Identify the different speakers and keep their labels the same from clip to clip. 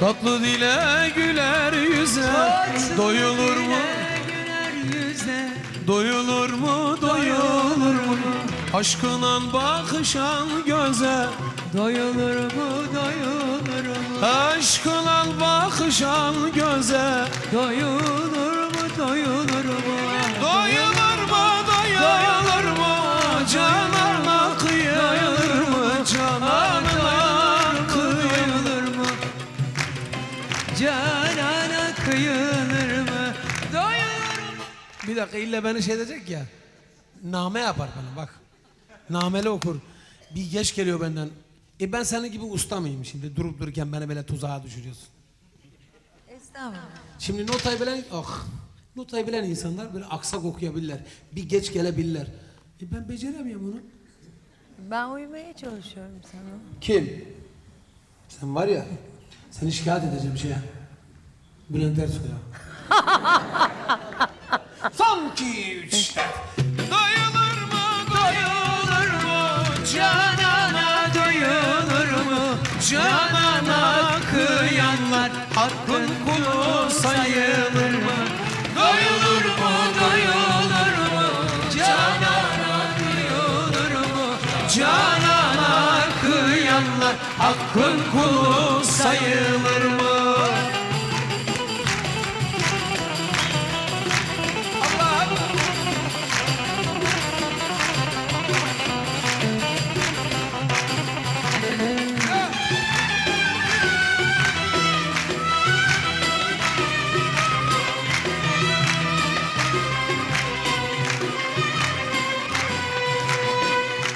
Speaker 1: Tatlı dile güler yüze. Doyulur mu?
Speaker 2: Güler yüze.
Speaker 1: Doyulur mu? Doyulur mu? Aşkınan bakışan göze.
Speaker 2: Doyulur mu? Doyulur mu?
Speaker 1: Aşkınan bakışan göze.
Speaker 2: Doyulur mu? Doyulur
Speaker 1: Canana kıyılır mı
Speaker 2: Doyulur mu
Speaker 1: Bir dakika illa beni şey edecek ya. Name yapar bana bak. Nameli okur. Bir geç geliyor benden. E ben senin gibi usta mıyım şimdi durup dururken beni böyle tuzağa düşürüyorsun.
Speaker 2: Estağfurullah
Speaker 1: Şimdi notayı bilen, ah, notayı bilen insanlar böyle aksak okuyabilirler. Bir geç gelebilirler. E ben beceremiyorum onu.
Speaker 3: Ben uyumaya çalışıyorum sana.
Speaker 1: Kim? Sen var ya, seni şikayet edeceğim şeye. Bülent Ersoy'a. Son iki, üç, dört. Mu, doyulur mu?
Speaker 2: Canana doyulur mu
Speaker 1: Canana hakkın kulu sayılır mı?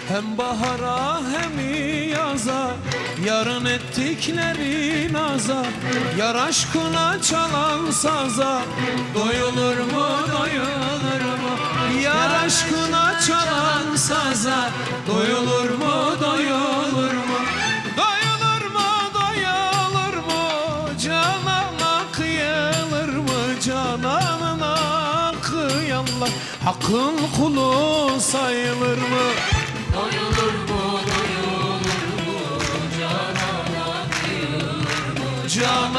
Speaker 1: Hem bahara hem yaza Yarın ettikleri naza Yar aşkına çalan saza Doyulur mu doyulur mu? Yar aşkına çalan saza Doyulur mu doyulur mu? Doyulur mu doyulur mu? Canana kıyılır mı? Cananına kıyanlar Hakkın kulu sayılır mı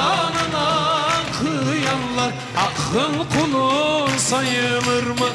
Speaker 1: Cananına kıyanlar Hakkın kulu sayılır mı?